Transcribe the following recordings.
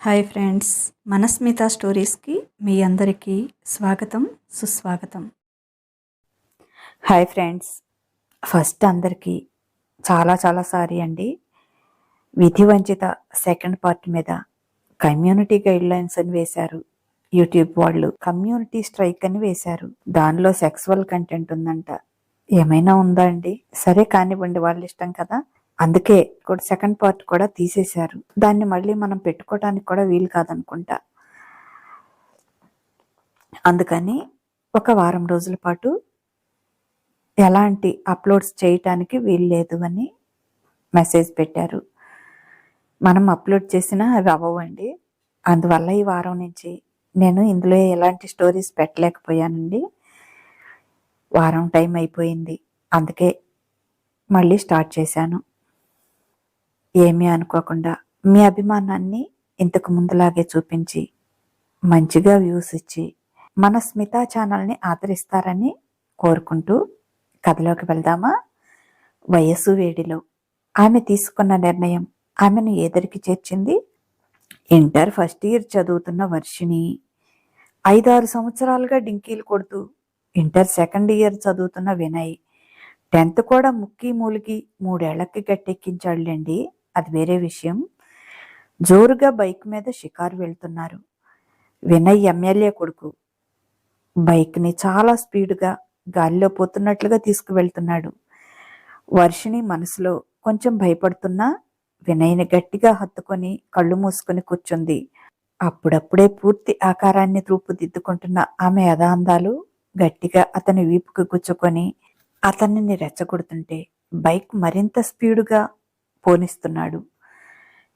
Hi friends మనస్మిత స్టోరీస్కి మీ అందరికీ స్వాగతం సుస్వాగతం. హాయ్ ఫ్రెండ్స్ ఫస్ట్ అందరికీ చాలా చాలా సారీ అండి. విధి వంచిత సెకండ్ పార్ట్ మీద కమ్యూనిటీ గైడ్లైన్స్ అని వేశారు. యూట్యూబ్ వాళ్ళు కమ్యూనిటీ స్ట్రైక్ అని వేశారు. దానిలో సెక్సువల్ కంటెంట్ ఉందంట. ఏమైనా ఉందా అండి? సరే కానివ్వండి వాళ్ళ ఇష్టం కదా. అందుకే కూడా సెకండ్ పార్ట్ కూడా తీసేశారు. దాన్ని మళ్ళీ మనం పెట్టుకోవడానికి కూడా వీలు కాదనుకుంటా. అందుకని ఒక వారం రోజుల పాటు ఎలాంటి అప్లోడ్స్ చేయటానికి వీలు లేదు అని మెసేజ్ పెట్టారు. మనం అప్లోడ్ చేసినా అవి అవ్వండి అందువల్ల ఈ వారం నుంచి నేను ఇందులో ఎలాంటి స్టోరీస్ పెట్టలేకపోయానండి. వారం టైం అయిపోయింది. అందుకే మళ్ళీ స్టార్ట్ చేశాను. ఏమీ అనుకోకుండా మీ అభిమానాన్ని ఇంతకు ముందులాగే చూపించి మంచిగా వ్యూస్ ఇచ్చి మన స్మితా ఛానల్ని ఆదరిస్తారని కోరుకుంటూ కథలోకి వెళ్దామా? వయస్సు వేడిలో ఆమె తీసుకున్న నిర్ణయం ఆమెను ఏదరికి చేర్చింది ఇంటర్ ఫస్ట్ ఇయర్ చదువుతున్న వర్షిణి. ఐదారు సంవత్సరాలుగా డింకీలు కొడుతూ ఇంటర్ సెకండ్ ఇయర్ చదువుతున్న వినయ్. టెన్త్ కూడా ముక్కి మూలికి మూడేళ్ళకి గట్టెక్కించాడులేండి. అది వేరే విషయం. జోరుగా బైక్ మీద షికారు వెళ్తున్నారు. వినయ్ ఎమ్మెల్యే కొడుకు. బైక్ని చాలా స్పీడ్గా గాలిలో పోతున్నట్లుగా తీసుకువెళ్తున్నాడు. వర్షిణి మనసులో కొంచెం భయపడుతున్నా వినయ్ని గట్టిగా హత్తుకొని కళ్ళు మూసుకొని కూర్చుంది. అప్పుడప్పుడే పూర్తి ఆకారాన్ని రూపుదిద్దుకుంటున్న ఆమె యథాందాలు గట్టిగా అతని వీపుకు గుచ్చుకొని అతనిని రెచ్చగొడుతుంటే బైక్ మరింత స్పీడుగా పోనిస్తున్నాడు.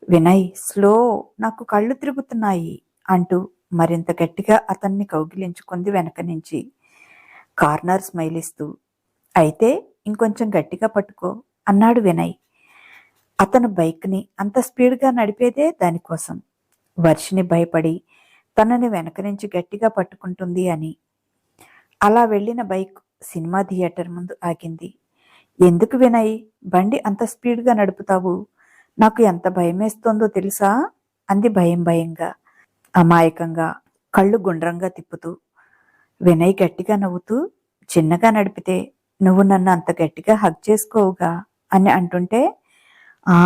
వినయ్ స్లో నాకు కళ్ళు తిరుగుతున్నాయి అంటూ మరింత గట్టిగా అతన్ని కౌగిలించుకుంది వెనక నుంచి. కార్నర్ స్మైల్ ఇస్తూ అయితే ఇంకొంచెం గట్టిగా పట్టుకో అన్నాడు వినయ్. అతను బైక్ని అంత స్పీడ్గా నడిపేదే దానికోసం. వర్షిని భయపడి తనని వెనక నుంచి గట్టిగా పట్టుకుంటుంది అని. అలా వెళ్ళిన బైక్ సినిమా థియేటర్ ముందు ఆగింది. ఎందుకు వినయ్? బండి అంత స్పీడ్గా నడుపుతావు. నాకు ఎంత భయమేస్తోందో తెలుసా? అంది భయం భయంగా. అమాయకంగా. కళ్ళు గుండ్రంగా తిప్పుతూ. వినయ్ గట్టిగా నవ్వుతూ చిన్నగా నడిపితే నువ్వు నన్ను అంత గట్టిగా హగ్ చేసుకోవుగా? అని అంటుంటే ఆ!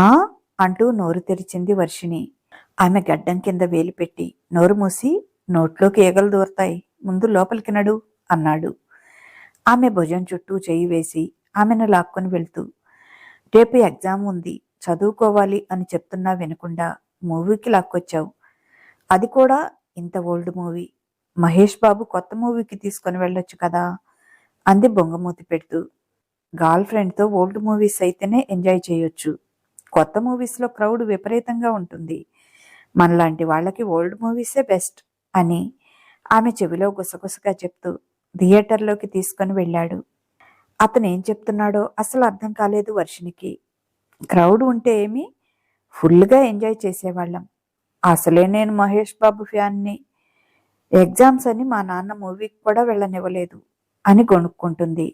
అంటూ నోరు తెరిచింది వర్షిణి. ఆమె గడ్డం కింద వేలు పెట్టి నోరు మూసి నోట్లోకి ఈగలు దూరతాయి. ముందు లోపలికి నడు అన్నాడు. ఆమె భుజం చుట్టూ చేయి వేసి ఆమెను లాక్కొని వెళ్తూ రేపు ఎగ్జామ్ ఉంది చదువుకోవాలి అని చెప్తున్నా వినకుండా మూవీకి లాక్కొచ్చావు. అది కూడా ఇంత ఓల్డ్ మూవీ. మహేష్ బాబు కొత్త మూవీకి తీసుకొని వెళ్ళొచ్చు కదా అంది బొంగమూతి పెడుతూ. గర్ల్ ఫ్రెండ్తో ఓల్డ్ మూవీస్ అయితేనే ఎంజాయ్ చేయొచ్చు. కొత్త మూవీస్లో క్రౌడ్ విపరీతంగా ఉంటుంది. మనలాంటి వాళ్ళకి ఓల్డ్ మూవీసే బెస్ట్ అని ఆమె చెవిలో గుసగుసగా చెప్తూ థియేటర్లోకి తీసుకొని వెళ్ళాడు. అతను ఏం చెప్తున్నాడో అసలు అర్థం కాలేదు వర్షినికి క్రౌడ్ ఉంటే ఏమి? ఫుల్గా ఎంజాయ్ చేసేవాళ్ళం. అసలే నేను మహేష్ బాబు ఫ్యాన్ని. ఎగ్జామ్స్ అని మా నాన్న మూవీకి కూడా వెళ్ళనివ్వలేదు అని కొనుక్కుంటుంది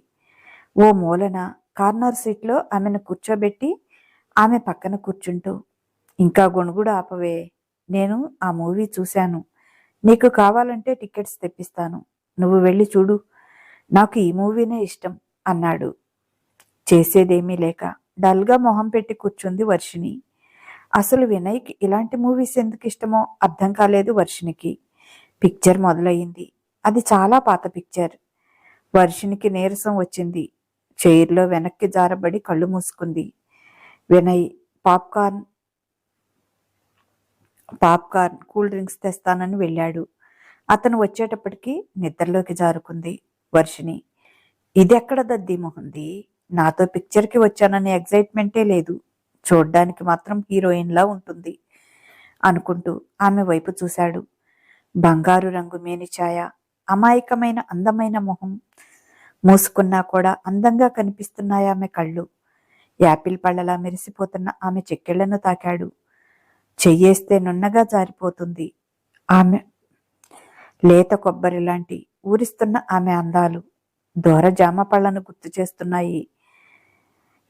ఓ మూలన కార్నర్ సీట్లో ఆమెను కూర్చోబెట్టి ఆమె పక్కన కూర్చుంటూ ఇంకా గొణుగుడు ఆపవే. నేను ఆ మూవీ చూశాను. నీకు కావాలంటే టికెట్స్ తెప్పిస్తాను. నువ్వు వెళ్ళి చూడు. నాకు ఈ మూవీనే ఇష్టం. అన్నాడు. చేసేదేమీ లేక డల్గా మొహం పెట్టి కూర్చుంది వర్షిణి. అసలు వినయ్కి ఇలాంటి మూవీస్ ఎందుకు ఇష్టమో అర్థం కాలేదు వర్షినికి పిక్చర్ మొదలయ్యింది. అది చాలా పాత పిక్చర్. వర్షినికి నీరసం వచ్చింది. చైర్లో వెనక్కి జారబడి కళ్ళు మూసుకుంది. Vinay popcorn popcorn cool drinks తెస్తానని వెళ్ళాడు. అతను వచ్చేటప్పటికి నిద్రలోకి జారుకుంది వర్షిని ఇది ఎక్కడ దద్ది మొహంది? నాతో పిక్చర్కి వచ్చాననే ఎగ్జైట్మెంటే లేదు. చూడ్డానికి మాత్రం హీరోయిన్లా ఉంటుంది అనుకుంటూ ఆమె వైపు చూశాడు. బంగారు రంగు మేని ఛాయ అమాయకమైన అందమైన మొహం. మూసుకున్నా కూడా అందంగా కనిపిస్తున్నాయి ఆమె కళ్ళు. యాపిల్ పళ్ళలా మెరిసిపోతున్న ఆమె చెక్కిళ్ళను తాకాడు. చెయ్యేస్తే నున్నగా జారిపోతుంది. ఆమె లేత కొబ్బరి లాంటి ఊరిస్తున్న ఆమె అందాలు. దూర జామ పళ్ళను గుర్తు చేస్తున్నాయి.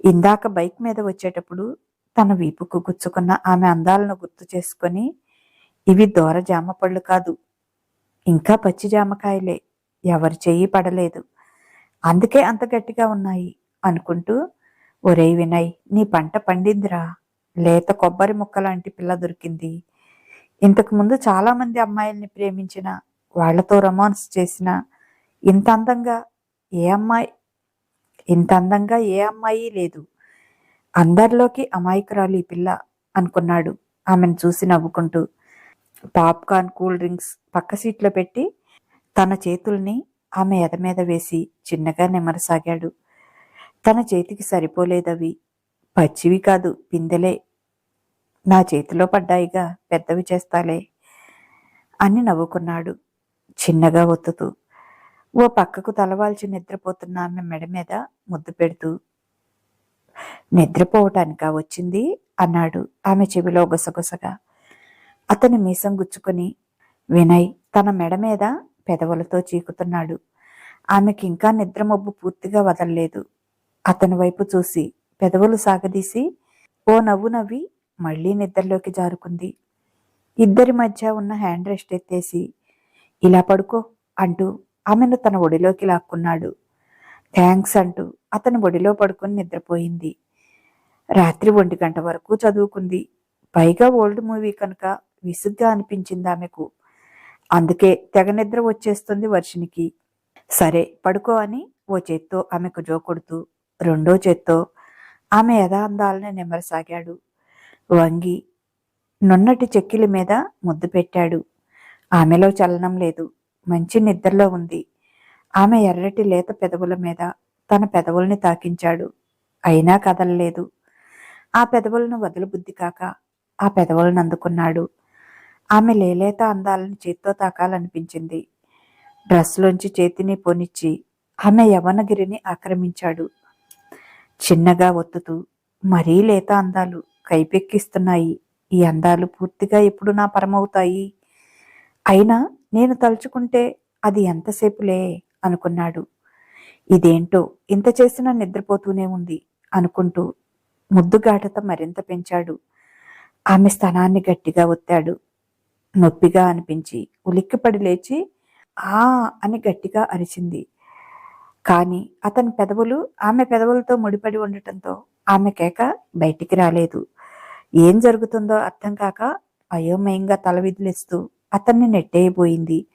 ఇందాక బైక్ మీద వచ్చేటప్పుడు తన వీపుకు గుచ్చుకున్న ఆమె అందాలను గుర్తు చేసుకొని ఇవి దూర జామ పళ్ళు కాదు. ఇంకా పచ్చి జామకాయలే. ఎవరి చెయ్యి పడలేదు. అందుకే అంత గట్టిగా ఉన్నాయి అనుకుంటూ ఒరేయ్ వినయ్ నీ పంట పండిందిరా. లేత కొబ్బరి ముక్క లాంటి పిల్ల దొరికింది. ఇంతకుముందు చాలామంది అమ్మాయిల్ని ప్రేమించిన వాళ్ళతో రొమాన్స్ చేసిన ఇంత అందంగా ఏ అమ్మాయి? ఇంత అందంగా ఏ అమ్మాయి లేదు. అందరిలోకి అమాయకురాలు ఈ పిల్ల అనుకున్నాడు. ఆమెను చూసి నవ్వుకుంటూ పాప్కార్న్ కూల్ డ్రింక్స్ పక్క సీట్లో పెట్టి తన చేతుల్ని ఆమె ఎద మీద వేసి చిన్నగా నిమరసాగాడు. తన చేతికి సరిపోలేదవి. పచ్చివి కాదు పిందెలే. నా చేతిలో పడ్డాయిగా పెద్దవి చేస్తాలే అని నవ్వుకున్నాడు. చిన్నగా ఒత్తుతూ ఓ పక్కకు తలవాల్చి నిద్రపోతున్న ఆమె మెడ మీద ముద్దు పెడుతూ నిద్రపోవటానికా వచ్చింది? అన్నాడు ఆమె చెవిలో గుసగుసగా. అతని మీసం గుచ్చుకొని వినయ్ తన మెడ మీద పెదవులతో చీకుతున్నాడు. ఆమెకి ఇంకా నిద్రమబ్బు పూర్తిగా వదలలేదు. అతని వైపు చూసి పెదవులు సాగదీసి ఓ నవ్వు నవ్వి మళ్ళీ నిద్రలోకి జారుకుంది. ఇద్దరి మధ్య ఉన్న హ్యాండ్ రెస్ట్ ఎత్తేసి ఇలా పడుకో అంటూ ఆమెను తన ఒడిలోకి లాక్కున్నాడు. థ్యాంక్స్ అంటూ అతని ఒడిలో పడుకుని నిద్రపోయింది. రాత్రి ఒంటి గంట వరకు చదువుకుంది. పైగా ఓల్డ్ మూవీ కనుక విసుగ్గా అనిపించింది ఆమెకు. అందుకే తెగ నిద్ర వచ్చేస్తుంది వర్షినికి సరే పడుకో అని ఓ చేత్తో ఆమెకు జోకొడుతూ రెండో చేత్తో ఆమె యథాందాలని నిమ్మరసాగాడు. వంగి నున్నటి చెక్కిలి మీద ముద్దు పెట్టాడు. ఆమెలో చలనం లేదు. మంచి నిద్రలో ఉంది. ఆమె ఎర్రటి లేత పెదవుల మీద తన పెదవుల్ని తాకించాడు. అయినా కదలలేదు. ఆ పెదవులను వదలబుద్ధి కాక ఆ పెదవులను అందుకున్నాడు. ఆమె లేలేత అందాలను చేత్తో తాకాలనిపించింది. డ్రెస్లోంచి చేతిని పోనిచ్చి ఆమె యవనగిరిని ఆక్రమించాడు. చిన్నగా ఒత్తుతూ మరీ లేత అందాలు కైపెక్కిస్తున్నాయి. ఈ అందాలు పూర్తిగా ఎప్పుడు నా పరమవుతాయి? అయినా నేను తలుచుకుంటే అది ఎంతసేపులే అనుకున్నాడు. ఇదేంటో ఇంత చేసినా నిద్రపోతూనే ఉంది అనుకుంటూ ముద్దుగాటత మరింత పెంచాడు. ఆమె స్తనాన్ని గట్టిగా ఒత్తాడు. నొప్పిగా అనిపించి ఉలిక్కిపడి లేచి ఆ అని గట్టిగా అరిచింది. కానీ అతని పెదవులు ఆమె పెదవులతో ముడిపడి ఉండటంతో ఆమె కేక బయటికి రాలేదు. ఏం జరుగుతుందో అర్థం కాక అయోమయంగా తల విదిలిస్తూ అతన్ని నెట్టేయబోయింది.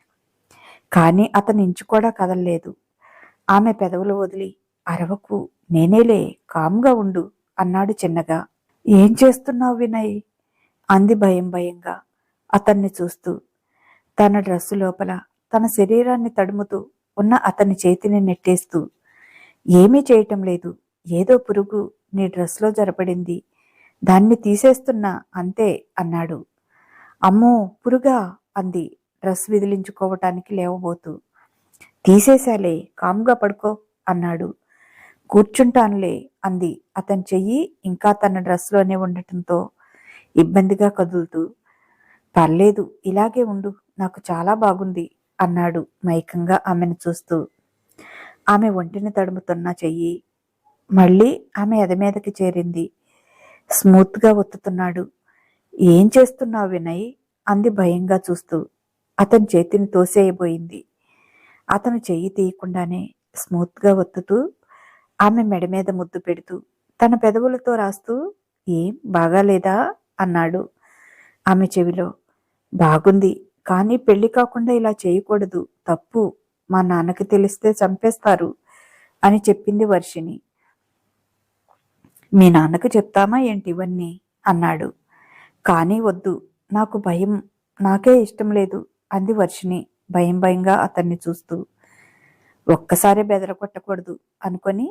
కానీ అతని ఇంచు కూడా కదలలేదు. ఆమె పెదవులు వదిలి అరవకు నేనేలే కామ్గా ఉండు అన్నాడు చిన్నగా. ఏం చేస్తున్నావు వినయ్? అంది భయం భయంగా. అతన్ని చూస్తూ తన డ్రెస్సు లోపల తన శరీరాన్ని తడుముతూ ఉన్న అతని చేతిని నెట్టేస్తూ ఏమీ చేయటం లేదు. ఏదో పురుగు నీ డ్రెస్లో జరపడింది. దాన్ని తీసేస్తున్నా అంతే అన్నాడు. అమ్మో పురుగా? అంది. డ్రెస్ విదిలించుకోవటానికి లేవబోతూ. తీసేశాలే కామ్గా పడుకో అన్నాడు. కూర్చుంటానులే అంది. అతని చెయ్యి ఇంకా తన డ్రెస్లోనే ఉండటంతో ఇబ్బందిగా కదులుతూ. పర్లేదు ఇలాగే ఉండు నాకు చాలా బాగుంది అన్నాడు మైకంగా ఆమెను చూస్తూ. ఆమె ఒంటిని తడుముతున్న చెయ్యి మళ్ళీ ఆమె ఎదమీదకి చేరింది. స్మూత్గా ఒత్తుతున్నాడు. ఏం చేస్తున్నావు వినయ్? అంది భయంగా చూస్తూ. అతని చేతిని తోసేయబోయింది. అతను చెయ్యి తీయకుండానే స్మూత్గా ఒత్తుతూ ఆమె మెడ మీద ముద్దు పెడుతూ తన పెదవులతో రాస్తూ ఏం బాగాలేదా? అన్నాడు. ఆమె చెవిలో బాగుంది కానీ పెళ్ళి కాకుండా ఇలా చేయకూడదు తప్పు. మా నాన్నకి తెలిస్తే చంపేస్తారు అని చెప్పింది వర్షిని మీ నాన్నకు చెప్తామా ఏంటి ఇవన్నీ? అన్నాడు. కానీ వద్దు నాకు భయం నాకే ఇష్టం లేదు అంది వర్షిని భయం భయంగా అతన్ని చూస్తూ. ఒక్కసారి బెదరగొట్టకూడదు అనుకొని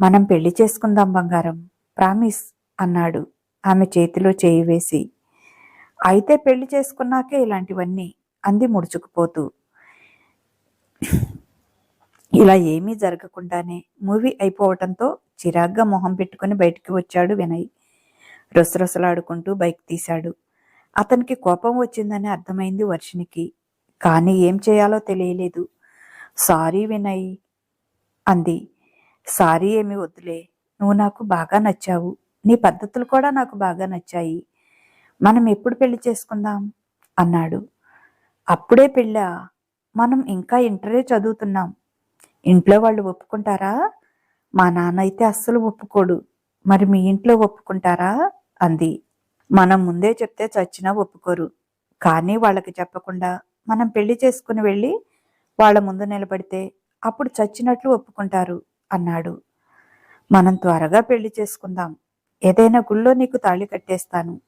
మనం పెళ్ళి చేసుకుందాం బంగారం ప్రామిస్ అన్నాడు ఆమె చేతిలో చేయి వేసి. అయితే పెళ్ళి చేసుకున్నాకే ఇలాంటివన్నీ అంది ముడుచుకుపోతూ. ఇలా ఏమీ జరగకుండానే మూవీ అయిపోవటంతో చిరాగ్గా మొహం పెట్టుకుని బయటికి వచ్చాడు వినయ్. రొసరొసలాడుకుంటూ బైక్ తీశాడు. అతనికి కోపం వచ్చిందని అర్థమైంది వర్షినికి కానీ ఏం చేయాలో తెలియలేదు. సారీ వినయ్ అంది. సారీ ఏమి వద్దులే. నువ్వు నాకు బాగా నచ్చావు. నీ పద్ధతులు కూడా నాకు బాగా నచ్చాయి. మనం ఎప్పుడు పెళ్ళి చేసుకుందాం? అన్నాడు. అప్పుడే పెళ్ళా? మనం ఇంకా ఇంటరే చదువుతున్నాం. ఇంట్లో వాళ్ళు ఒప్పుకుంటారా? మా నాన్న అయితే అస్సలు ఒప్పుకోడు. మరి మీ ఇంట్లో ఒప్పుకుంటారా? అంది. మనం ముందే చెప్తే చచ్చినా ఒప్పుకోరు. కానీ వాళ్ళకి చెప్పకుండా మనం పెళ్ళి చేసుకుని వెళ్ళి వాళ్ళ ముందు నిలబడితే అప్పుడు చచ్చినట్లు ఒప్పుకుంటారు అన్నాడు. మనం త్వరగా పెళ్ళి చేసుకుందాం. ఏదైనా గుళ్ళో నీకు తాళి కట్టేస్తాను.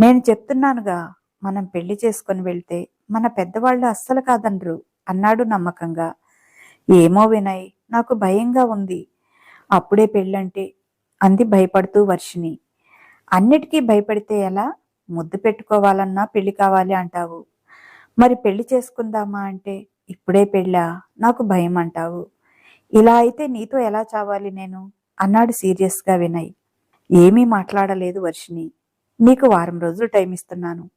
నేను చెప్తున్నానుగా మనం పెళ్ళి చేసుకొని వెళ్తే మన పెద్దవాళ్ళు అస్సలు కాదనరు అన్నాడు నమ్మకంగా. ఏమో వినయ్ నాకు భయంగా ఉంది. అప్పుడే పెళ్ళంటే అంది భయపడుతూ వర్షిని అన్నిటికీ భయపడితే ఎలా? ముద్దు పెట్టుకోవాలన్నా పెళ్ళి కావాలి అంటావు. మరి పెళ్ళి చేసుకుందామా అంటే ఇప్పుడే పెళ్ళా? నాకు భయం అంటావు. ఇలా అయితే నీతో ఎలా చావాలి నేను? అన్నాడు సీరియస్గా వినయ్. ఏమీ మాట్లాడలేదు వర్షిని నీకు వారం రోజులు టైం ఇస్తున్నాను.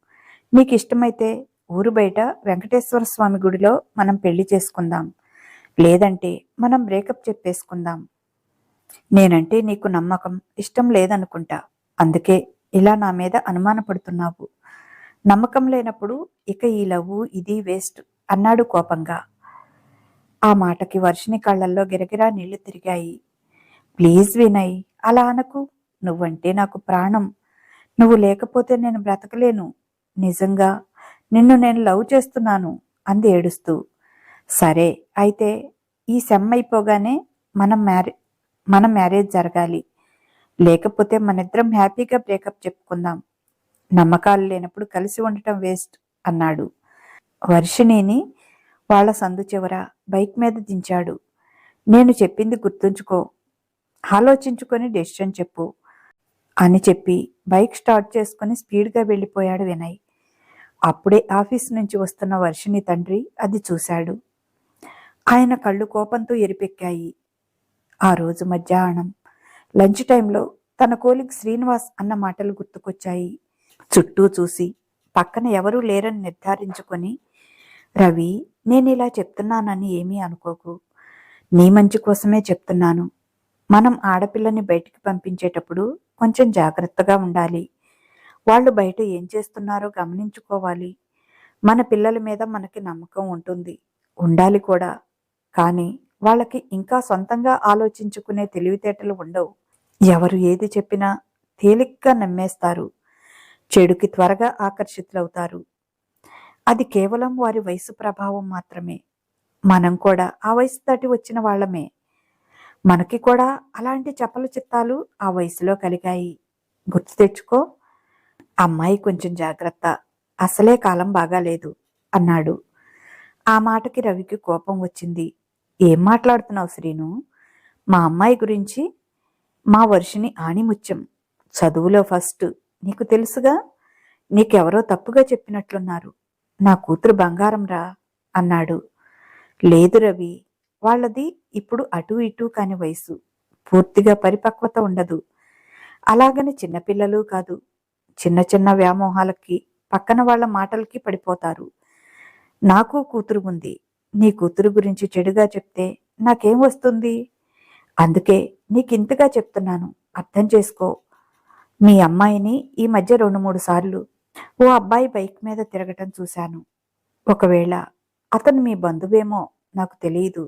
నీకు ఇష్టమైతే ఊరు బయట వెంకటేశ్వర స్వామి గుడిలో మనం పెళ్ళి చేసుకుందాం. లేదంటే మనం బ్రేకప్ చెప్పేసుకుందాం. నేనంటే నీకు నమ్మకం ఇష్టం లేదనుకుంటా. అందుకే ఇలా నా మీద అనుమానపడుతున్నావు. నమ్మకం లేనప్పుడు ఇక ఈ లవ్వు ఇది వేస్ట్ అన్నాడు కోపంగా. ఆ మాటకి వర్షిని కళ్ళల్లో గిరగిరా నీళ్ళు తిరిగాయి. ప్లీజ్ వినయ్ అలా అనకు. నువ్వంటే నాకు ప్రాణం. నువ్వు లేకపోతే నేను బ్రతకలేను. నిజంగా నిన్ను నేను లవ్ చేస్తున్నాను అంది ఏడుస్తూ. సరే అయితే ఈ సెమ్ అయిపోగానే మనం మ్యారే మన మ్యారేజ్ జరగాలి. లేకపోతే మనిద్దరం హ్యాపీగా బ్రేకప్ చెప్పుకుందాం. నమ్మకాలు లేనప్పుడు కలిసి ఉండటం వేస్ట్ అన్నాడు. వర్షిణిని వాళ్ళ సందు చివర బైక్ మీద దించాడు. నేను చెప్పింది గుర్తుంచుకో. ఆలోచించుకొని డెసిషన్ చెప్పు అని చెప్పి బైక్ స్టార్ట్ చేసుకుని స్పీడ్గా వెళ్ళిపోయాడు వినయ్. అప్పుడే ఆఫీస్ నుంచి వస్తున్న వర్షిని తండ్రి అది చూశాడు. ఆయన కళ్ళు కోపంతో ఎరిపెక్కాయి. ఆ రోజు మధ్యాహ్నం లంచ్ టైంలో తన కోలిగ్ శ్రీనివాస్ అన్న మాటలు గుర్తుకొచ్చాయి. చుట్టూ చూసి పక్కన ఎవరూ లేరని నిర్ధారించుకొని రవి నేను ఇలా చెప్తున్నానని ఏమీ అనుకోకు. నీ మంచి కోసమే చెప్తున్నాను. మనం ఆడపిల్లని బయటికి పంపించేటప్పుడు కొంచెం జాగ్రత్తగా ఉండాలి. వాళ్ళు బయట ఏం చేస్తున్నారో గమనించుకోవాలి. మన పిల్లల మీద మనకి నమ్మకం ఉంటుంది. ఉండాలి కూడా. కానీ వాళ్ళకి ఇంకా సొంతంగా ఆలోచించుకునే తెలివితేటలు ఉండవు. ఎవరు ఏది చెప్పినా తేలిగ్గా నమ్మేస్తారు. చెడుకి త్వరగా ఆకర్షితులవుతారు. అది కేవలం వారి వయసు ప్రభావం మాత్రమే. మనం కూడా ఆ వయసు దాటి వచ్చిన వాళ్ళమే. మనకి కూడా అలాంటి చపల చిత్తాలు ఆ వయసులో కలిగాయి. గుర్తు తెచ్చుకో అమ్మాయి కొంచెం జాగ్రత్త అసలే కాలం బాగాలేదు అన్నాడు. ఆ మాటకి రవికి కోపం వచ్చింది. ఏం మాట్లాడుతున్నావు శ్రీను? మా అమ్మాయి గురించి మా వర్షిని ఆణిముత్యం. చదువులో ఫస్ట్. నీకు తెలుసుగా? నీకెవరో తప్పుగా చెప్పినట్లున్నారు. నా కూతురు బంగారం రా అన్నాడు. లేదు రవి వాళ్ళది ఇప్పుడు అటు ఇటు కాని వయసు. పూర్తిగా పరిపక్వత ఉండదు. అలాగని చిన్నపిల్లలు కాదు. చిన్న చిన్న వ్యామోహాలకి పక్కన వాళ్ళ మాటలకి పడిపోతారు. నాకు కూతురు ఉంది. నీ కూతురు గురించి చెడుగా చెప్తే నాకేం వస్తుంది? అందుకే నీకింతగా చెప్తున్నాను. అర్థం చేసుకో. మీ అమ్మాయిని ఈ మధ్య రెండు మూడు సార్లు ఓ అబ్బాయి బైక్ మీద తిరగటం చూశాను. ఒకవేళ అతను మీ బంధువేమో నాకు తెలియదు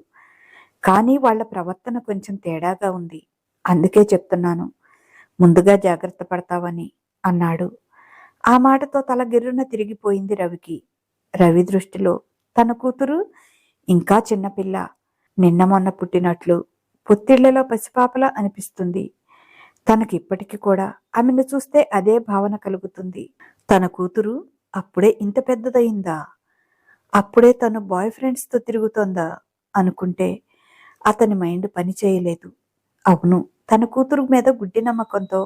కానీ వాళ్ళ ప్రవర్తన కొంచెం తేడాగా ఉంది. అందుకే చెప్తున్నాను. ముందుగా జాగ్రత్త పడతావని అన్నాడు. ఆ మాటతో తల గిర్రున తిరిగిపోయింది రవికి. రవి దృష్టిలో తన కూతురు ఇంకా చిన్నపిల్ల నిన్న మొన్న పుట్టినట్లు పొత్తిళ్ళలో పసిపాపలా అనిపిస్తుంది. తనకి ఇప్పటికీ కూడా ఆమెను చూస్తే అదే భావన కలుగుతుంది. తన కూతురు అప్పుడే ఇంత పెద్దదయిందా? అప్పుడే తను బాయ్ ఫ్రెండ్స్తో తిరుగుతోందా? అనుకుంటే అతని మైండ్ పని చేయలేదు. అవును తన కూతురు మీద గుడ్డి నమ్మకంతో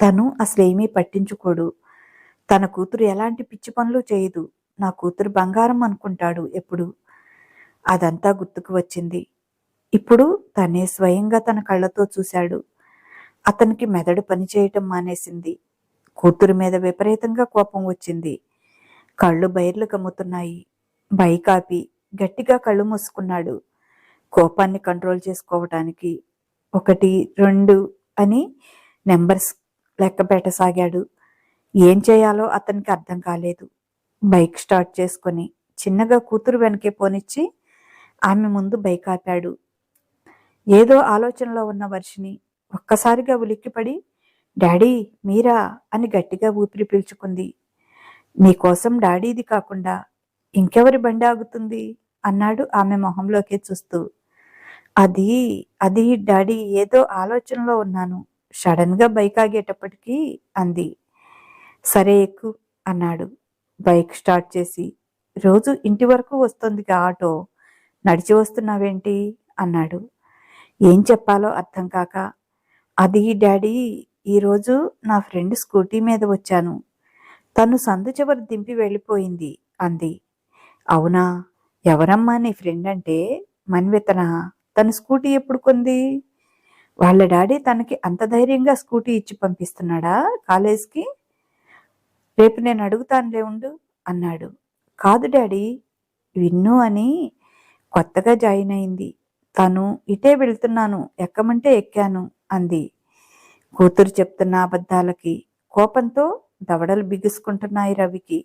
తను అసలేమీ పట్టించుకోడు. తన కూతురు ఎలాంటి పిచ్చి పనులు చేయదు. నా కూతురు బంగారం అనుకుంటాడు ఎప్పుడు? అదంతా గుర్తుకు వచ్చింది. ఇప్పుడు తనే స్వయంగా తన కళ్ళతో చూశాడు. అతనికి మెదడు పనిచేయటం మానేసింది. కూతురు మీద విపరీతంగా కోపం వచ్చింది. కళ్ళు బైర్లు కమ్ముతున్నాయి బైకాపి గట్టిగా కళ్ళు మూసుకున్నాడు. కోపాన్ని కంట్రోల్ చేసుకోవటానికి ఒకటి రెండు అని నెంబర్స్ లెక్క పెట్టసాగాడు ఏం చేయాలో అతనికి అర్థం కాలేదు. బైక్ స్టార్ట్ చేసుకొని చిన్నగా కూతురు వెనకే పోనిచ్చి ఆమె ముందు బైక్ ఆపాడు ఏదో ఆలోచనలో ఉన్న వర్షిని ఒక్కసారిగా ఉలిక్కిపడి డాడీ మీరా? అని గట్టిగా ఊపిరి పీల్చుకుంది. నీకోసం డాడీది కాకుండా ఇంకెవరి బండి ఆగుతుంది? అన్నాడు ఆమె మొహంలోకి చూస్తూ. అది అది డాడీ ఏదో ఆలోచనలో ఉన్నాను. సడన్గా బైక్ ఆగేటప్పటికీ అంది. సరే ఎక్కు అన్నాడు. బైక్ స్టార్ట్ చేసి రోజు ఇంటి వరకు వస్తుందిగా ఆటో. నడిచి వస్తున్నావేంటి? అన్నాడు. ఏం చెప్పాలో అర్థం కాక అది డాడీ ఈరోజు నా ఫ్రెండ్ స్కూటీ మీద వచ్చాను. తను సందు చివరి దింపి వెళ్ళిపోయింది అంది. అవునా? ఎవరమ్మా నీ ఫ్రెండ్ అంటే? మన్వితన? తను స్కూటీ ఎప్పుడు కొంది? వాళ్ళ డాడీ తనకి అంత ధైర్యంగా స్కూటీ ఇచ్చి పంపిస్తున్నాడా కాలేజ్కి? రేపు నేను అడుగుతానులే ఉండు అన్నాడు. కాదు డాడీ విన్ను అని కొత్తగా జాయిన్ అయింది. తను ఇటే వెళ్తున్నాను ఎక్కమంటే ఎక్కాను అంది. కూతురు చెప్తున్న అబద్ధాలకి కోపంతో దవడలు బిగుసుకుంటున్నాయి రవికి.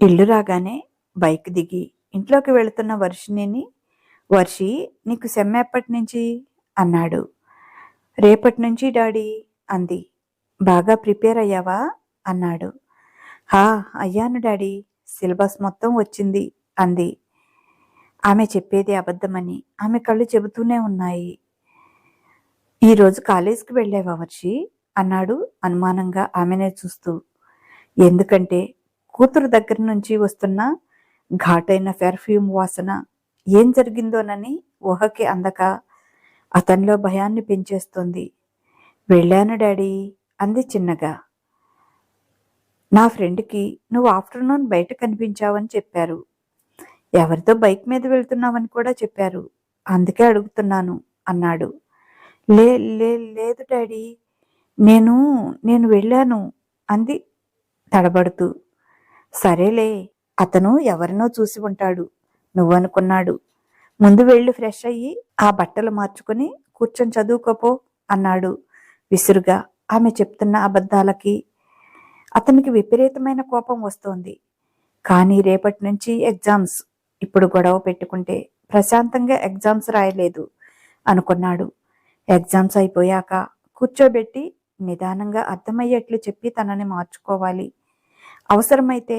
ఇల్లు రాగానే బైక్ దిగి ఇంట్లోకి వెళుతున్న వర్షిణిని వర్షి నీకు సెమ్మె ఎప్పటి నుంచి? అన్నాడు. రేపటి నుంచి డాడీ అంది. బాగా ప్రిపేర్ అయ్యావా? అన్నాడు. హా అయ్యాను డాడీ. సిలబస్ మొత్తం వచ్చింది అంది. ఆమె చెప్పేది అబద్ధమని ఆమె కళ్ళు చెబుతూనే ఉన్నాయి. ఈరోజు కాలేజీకి వెళ్ళావా వర్షి? అన్నాడు అనుమానంగా ఆమెనే చూస్తూ. ఎందుకంటే కూతురు దగ్గర నుంచి వస్తున్న ఘాటైన పెర్ఫ్యూమ్ వాసన ఏం జరిగిందోనని ఊహకి అందక అతనిలో భయాన్ని పెంచేస్తుంది. వెళ్ళాను డాడీ అంది చిన్నగా. నా ఫ్రెండ్కి నువ్వు ఆఫ్టర్నూన్ బయట కనిపించావని చెప్పారు. ఎవరితో బైక్ మీద వెళ్తున్నావని కూడా చెప్పారు. అందుకే అడుగుతున్నాను అన్నాడు. లే లే లేదు డాడీ నేను నేను వెళ్ళాను అంది తడబడుతూ. సరేలే అతను ఎవరినో చూసి ఉంటాడు నువ్వనుకున్నాడు ముందు వెళ్ళి ఫ్రెష్ అయ్యి ఆ బట్టలు మార్చుకుని కూర్చొని చదువుకోపో అన్నాడు విసురుగా. ఆమె చెప్తున్న అబద్ధాలకి అతనికి విపరీతమైన కోపం వస్తోంది. కానీ రేపటి నుంచి ఎగ్జామ్స్ ఇప్పుడు గొడవ పెట్టుకుంటే ప్రశాంతంగా ఎగ్జామ్స్ రాయలేదు అనుకున్నాడు. ఎగ్జామ్స్ అయిపోయాక కూర్చోబెట్టి నిదానంగా అర్థమయ్యేట్లు చెప్పి తనని మార్చుకోవాలి. అవసరమైతే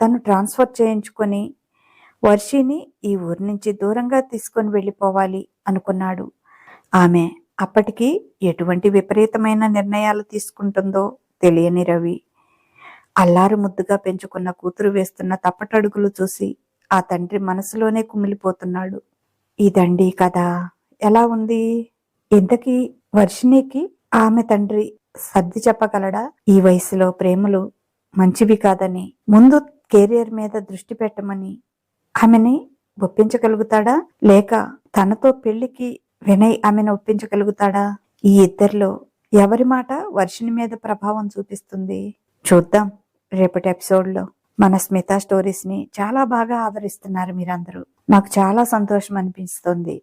తను ట్రాన్స్ఫర్ చేయించుకొని వర్షిని ఈ ఊరి నుంచి దూరంగా తీసుకొని వెళ్ళిపోవాలి అనుకున్నాడు. ఆమె అప్పటికి ఎటువంటి విపరీతమైన నిర్ణయాలు తీసుకుంటుందో తెలియని రవి. అల్లారు ముద్దుగా పెంచుకున్న కూతురు వేస్తున్న తప్పటడుగులు చూసి ఆ తండ్రి మనసులోనే కుమిలిపోతున్నాడు. ఇదండి కథ. ఎలా ఉంది? ఇంతకీ వర్షిణికి ఆమె తండ్రి సర్ది చెప్పగలడా? ఈ వయసులో ప్రేమలు మంచివి కాదని ముందు కెరియర్ మీద దృష్టి పెట్టమని ఆమెని ఒప్పించగలుగుతాడా? లేక తనతో పెళ్ళికి వినయ్ ఆమెను ఒప్పించగలుగుతాడా? ఈ ఇద్దరిలో ఎవరి మాట వర్షిని మీద ప్రభావం చూపిస్తుంది? చూద్దాం రేపటి ఎపిసోడ్లో. మన స్మిత స్టోరీస్ని చాలా బాగా ఆదరిస్తున్నారు మీరందరూ. నాకు చాలా సంతోషం అనిపిస్తుంది.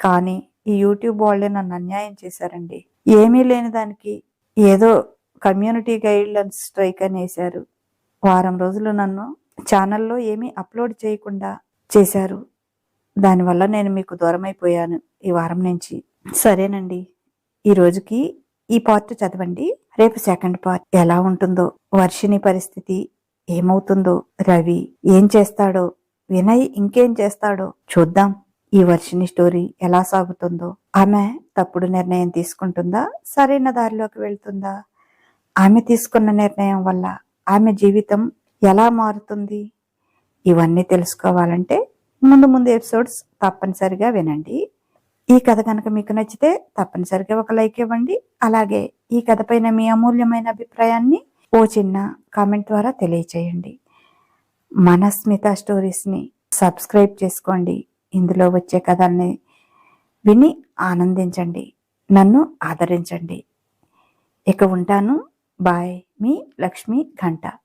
కానీ ఈ యూట్యూబ్ వాళ్ళే నన్ను అన్యాయం చేశారండి. ఏమీ లేని దానికి ఏదో కమ్యూనిటీ గైడ్లైన్స్ స్ట్రైక్ అని వేశారు వారం రోజులు నన్ను ఛానల్లో ఏమీ అప్లోడ్ చేయకుండా చేశారు. దానివల్ల నేను మీకు దూరం అయిపోయాను ఈ వారం నుంచి. సరేనండి. ఈ రోజుకి ఈ పార్ట్ చదవండి. రేపు సెకండ్ పార్ట్ ఎలా ఉంటుందో వర్షిని పరిస్థితి ఏమవుతుందో? రవి ఏం చేస్తాడో? వినయ్ ఇంకేం చేస్తాడో? చూద్దాం. ఈ వర్షిని స్టోరీ ఎలా సాగుతుందో? ఆమె తప్పుడు నిర్ణయం తీసుకుంటుందా? సరైన దారిలోకి వెళ్తుందా? ఆమె తీసుకున్న నిర్ణయం వల్ల ఆమె జీవితం ఎలా మారుతుంది? ఇవన్నీ తెలుసుకోవాలంటే ముందు ముందు ఎపిసోడ్స్ తప్పనిసరిగా వినండి. ఈ కథ కనుక మీకు నచ్చితే తప్పనిసరిగా ఒక లైక్ ఇవ్వండి. అలాగే ఈ కథ పైన మీ అమూల్యమైన అభిప్రాయాన్ని ఓ చిన్న కామెంట్ ద్వారా తెలియచేయండి. మన స్మిత స్టోరీస్ని సబ్స్క్రైబ్ చేసుకోండి. ఇందులో వచ్చే కథల్ని విని ఆనందించండి. నన్ను ఆదరించండి. ఇక ఉంటాను. బాయ్. మీ లక్ష్మి ఘంటా.